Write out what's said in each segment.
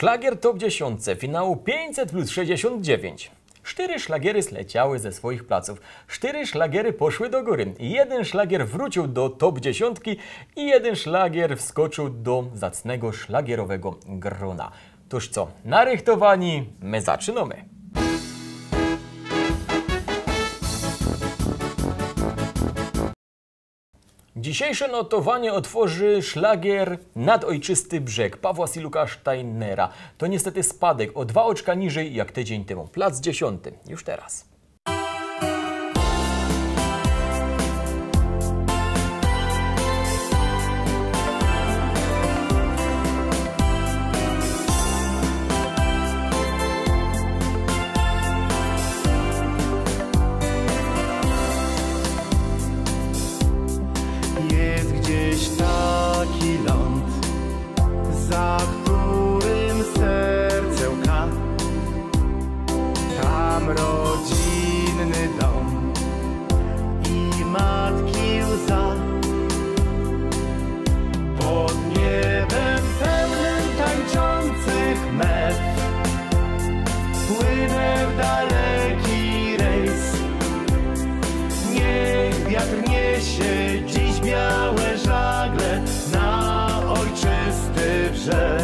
Szlagier top 10 finału 500 plus 69. Cztery szlagiery zleciały ze swoich placów. Cztery szlagiery poszły do góry. Jeden szlagier wrócił do top 10 i jeden szlagier wskoczył do zacnego szlagierowego grona. Toż co, narychtowani, my zaczynamy. Dzisiejsze notowanie otworzy szlagier Nadojczysty Brzeg Pawła Siluka Steinera. To niestety spadek o dwa oczka niżej jak tydzień temu. Plac dziesiąty. Już teraz. Ojczysty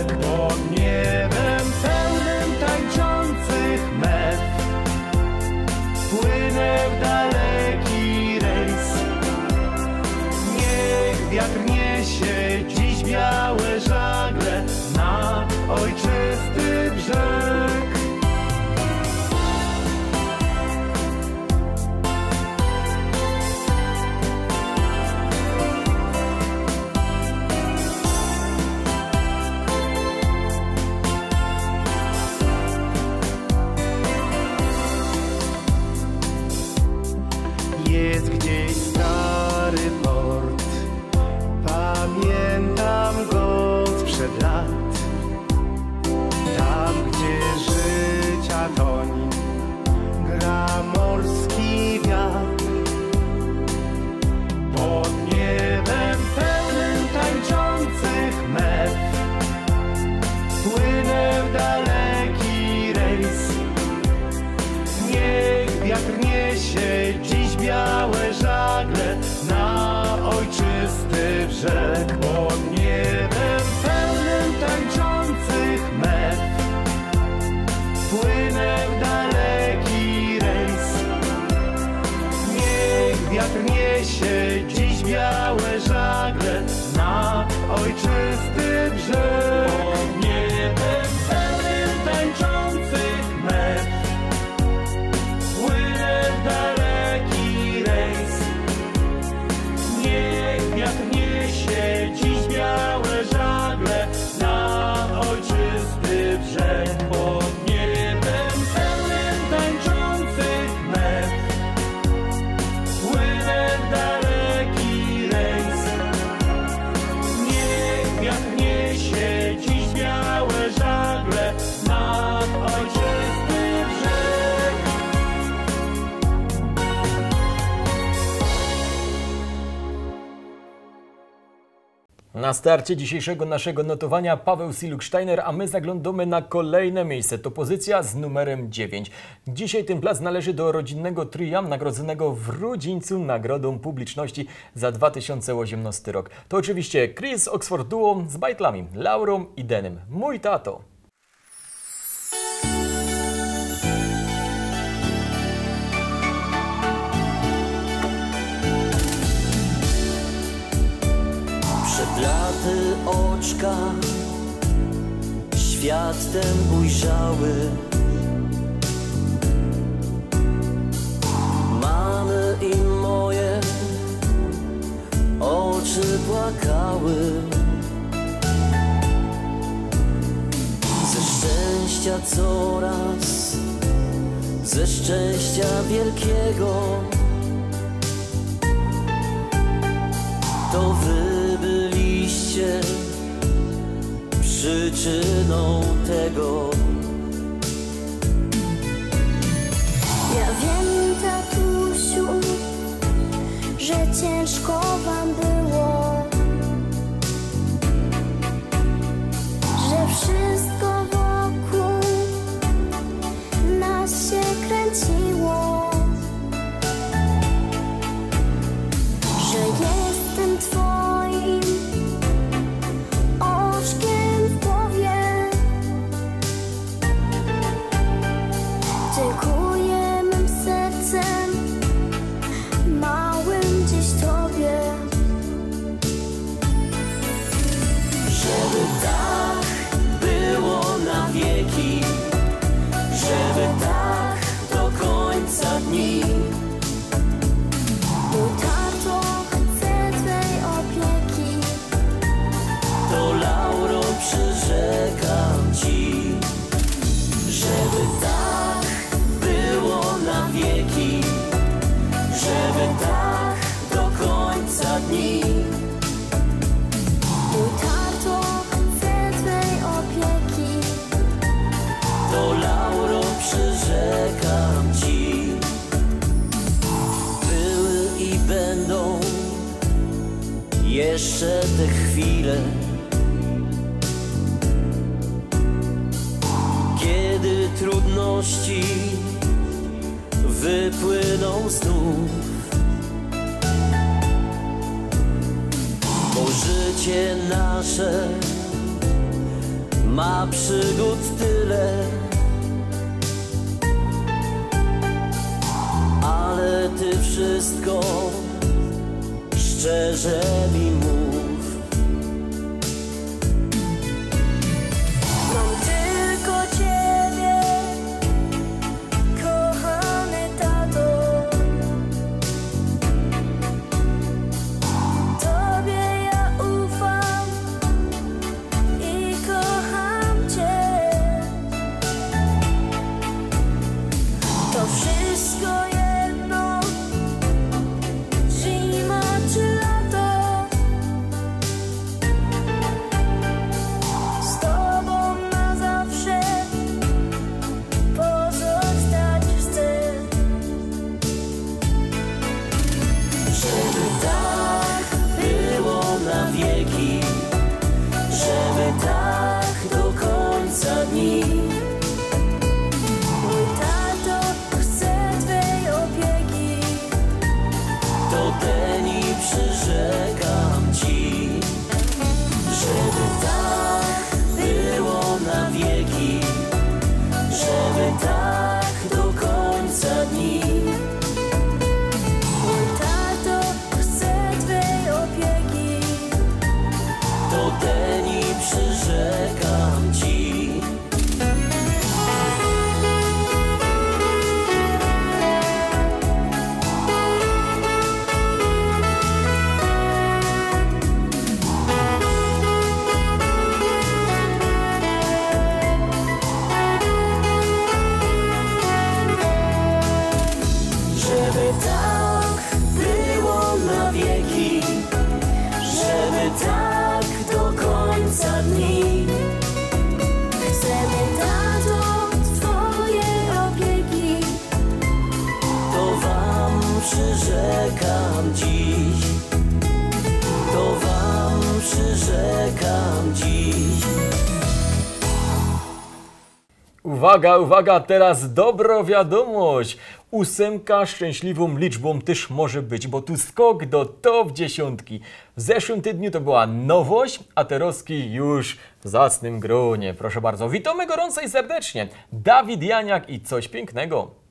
Na starcie dzisiejszego naszego notowania Paweł Siluk-Steiner, a my zaglądamy na kolejne miejsce. To pozycja z numerem 9. Dzisiaj ten plac należy do rodzinnego tria nagrodzonego w Rudzińcu Nagrodą Publiczności za 2018 rok. To oczywiście Chris Oxford Duo z bajtlami Laurą i Denem. Mój tato. Laty oczka światem ujrzały. Mamy i moje oczy płakały. Ze szczęścia coraz, ze szczęścia wielkiego. To wy byliście przyczyną tego. Ja wiem, tatusiu, że ciężko wam było, że wszystko jeszcze te chwile, kiedy trudności wypłyną znów. Bo życie nasze ma przygód tyle, ale ty wszystko szczerze mi mówi. Uwaga, uwaga, teraz dobra wiadomość. Ósemka szczęśliwą liczbą też może być, bo tu skok do top dziesiątki. W zeszłym tygodniu to była nowość, a Teroski już w zacnym gronie. Proszę bardzo, witamy gorąco i serdecznie. Dawid Janiak i coś pięknego.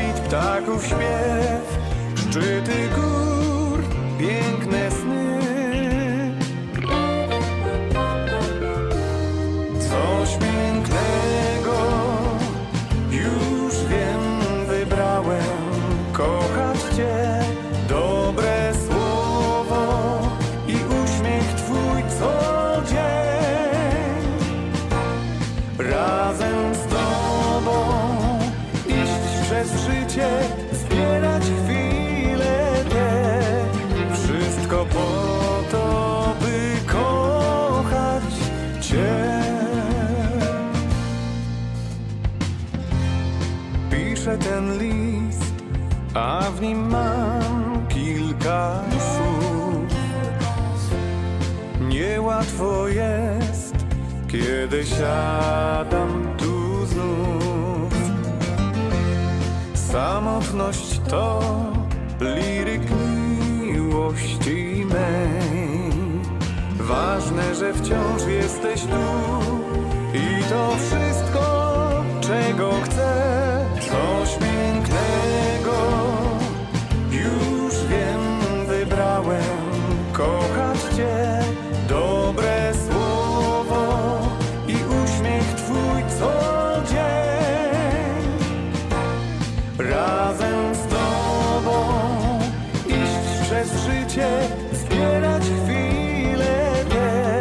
rozbić ptaków śpiew, szczyty gór, pięknie. Nim mam kilka słów. Niełatwo jest, kiedy siadam tu znów. Samotność to liryk miłości mej. Ważne, że wciąż jesteś tu i to wszystko, czego chcę, coś pięknego. Przez życie, zbierać chwile te.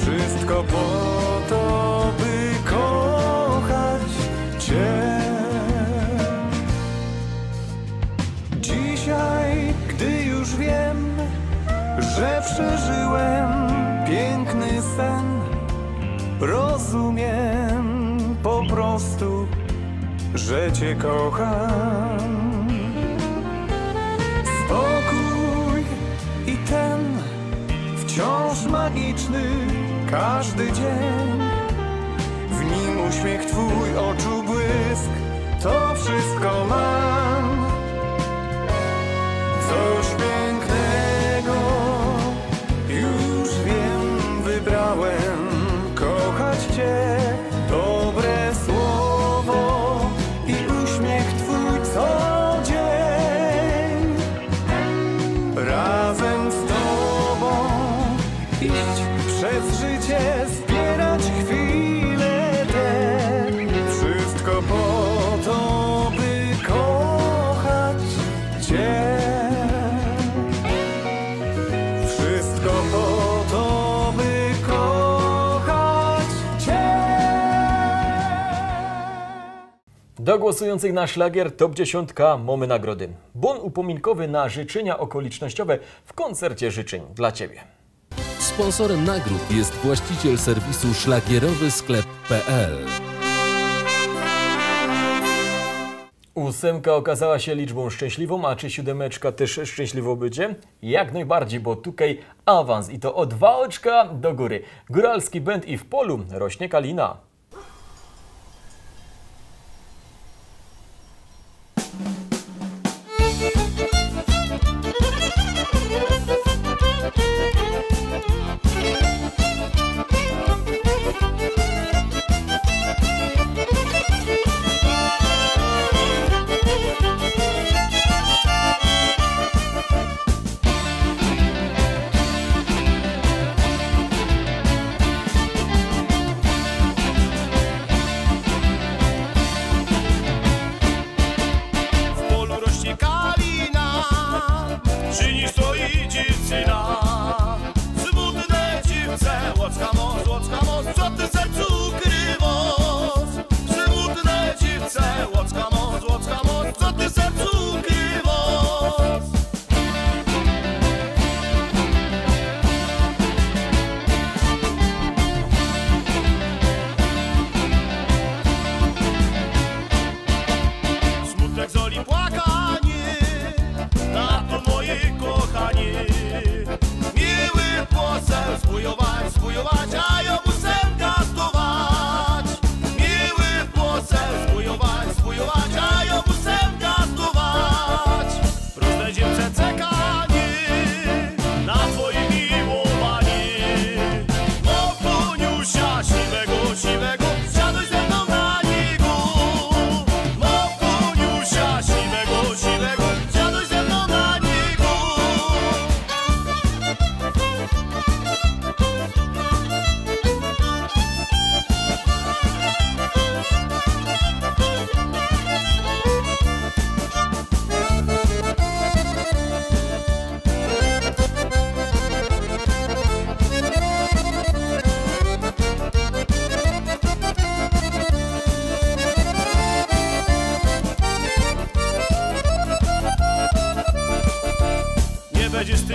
Wszystko po to, by kochać Cię. Dzisiaj, gdy już wiem, że przeżyłem piękny sen, rozumiem po prostu, że Cię kocham. Wciąż magiczny każdy dzień. W nim uśmiech Twój, oczu błysk, to wszystko mam. Coś pięknego, Do głosujących na szlagier Top 10 mamy nagrody. Bon upominkowy na życzenia okolicznościowe w koncercie życzeń dla Ciebie. Sponsorem nagród jest właściciel serwisu szlagierowy sklep.pl. Ósemka okazała się liczbą szczęśliwą, a czy siódemeczka też szczęśliwą będzie? Jak najbardziej, bo tutaj awans i to o dwa oczka do góry. Góralski band i w polu rośnie kalina.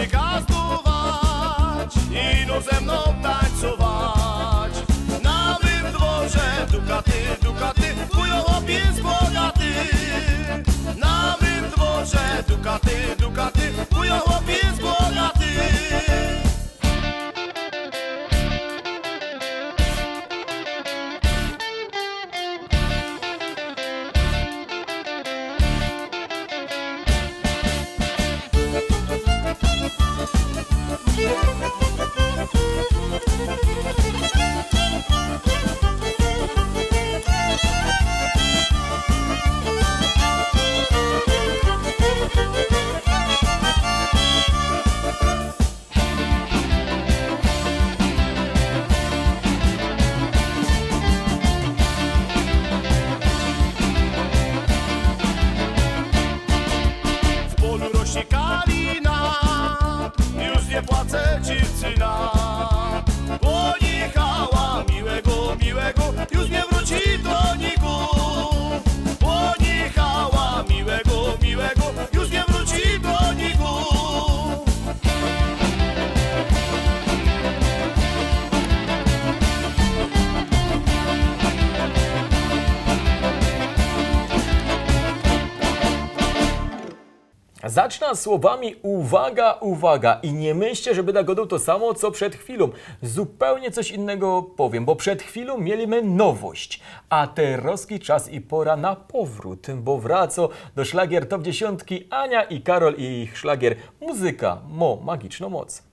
Vegas Zacznę słowami uwaga, uwaga i nie myślcie, że będę to samo, co przed chwilą. Zupełnie coś innego powiem, bo przed chwilą mieliśmy nowość, a teraz czas i pora na powrót, bo wraca do szlagier top 10 Ania i Karol i ich szlagier Muzyka mo magiczną moc.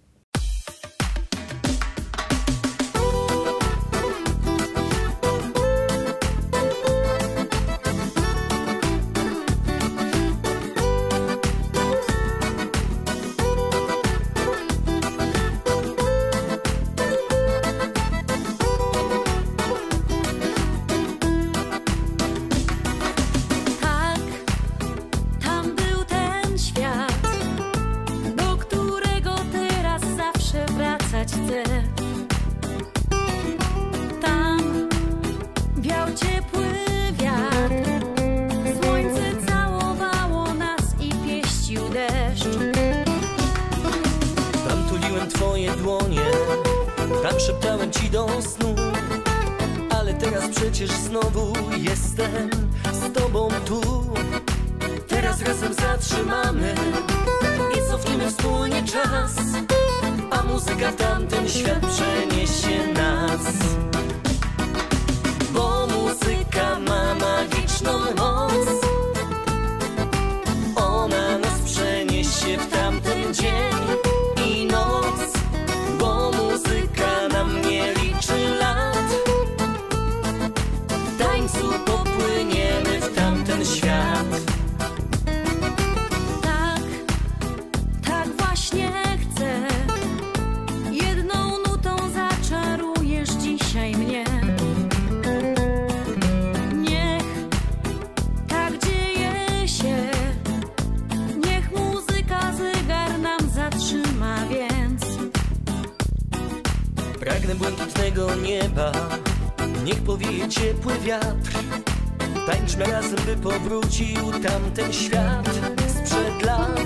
Przecież znowu jestem z tobą tu. Teraz razem zatrzymamy i cofniemy wspólnie czas, a muzyka w tamten świat przeniesie nas. Bo muzyka ma magiczną moc. Ona nas przeniesie w tamten dzień ciepły wiatr. Tańczmy razem, by powrócił tamten świat sprzed lat.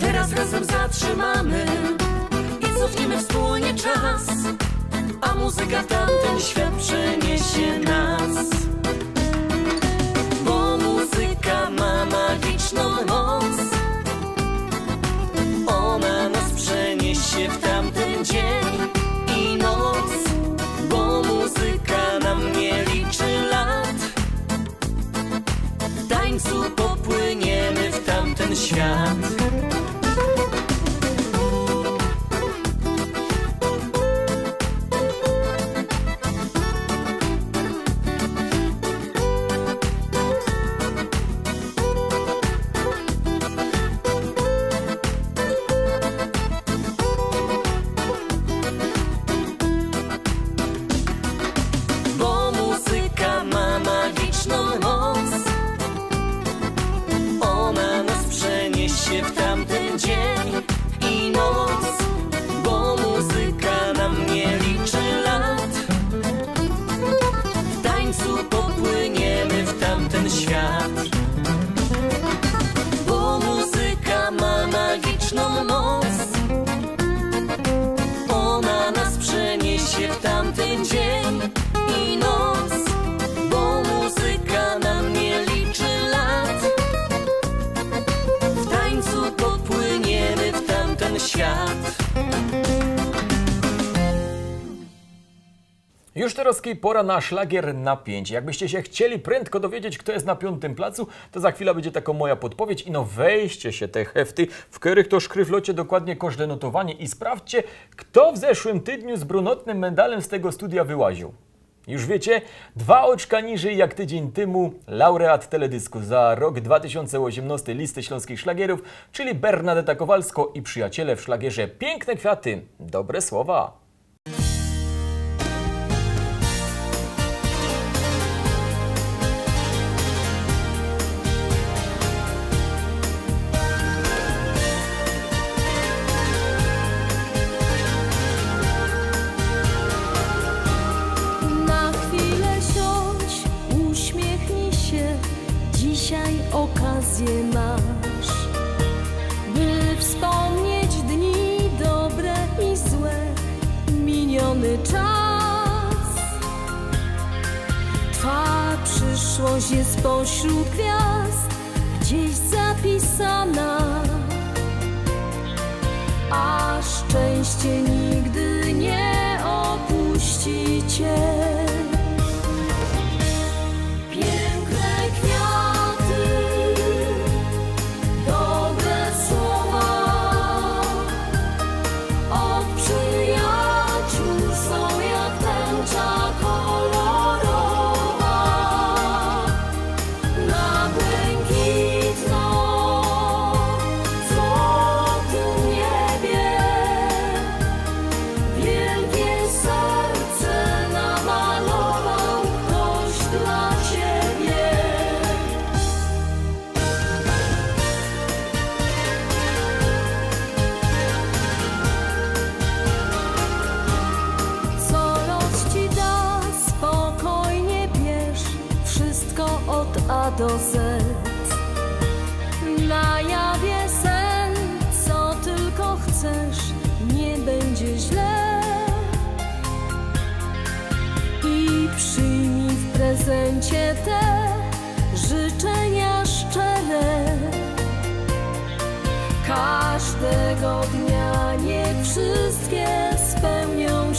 Teraz razem zatrzymamy i cofniemy wspólnie czas, a muzyka w tamten świat przeniesie nas. Bo muzyka ma magiczną Już teraz pora na szlagier na 5. Jakbyście się chcieli prędko dowiedzieć, kto jest na piątym placu, to za chwilę będzie taka moja podpowiedź i no wejście się te hefty, w których to szkryflocie dokładnie każde notowanie i sprawdźcie, kto w zeszłym tygodniu z brunotnym medalem z tego studia wyłaził. Już wiecie, dwa oczka niżej jak tydzień temu laureat teledysku za rok 2018 listy śląskich szlagierów, czyli Bernadetta Kowalsko i przyjaciele w szlagierze Piękne Kwiaty, dobre słowa. Okazję masz, by wspomnieć dni dobre i złe, miniony czas. Twa przyszłość jest pośród gwiazd, gdzieś zapisana a szczęście nigdy nie opuści cię.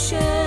ocean.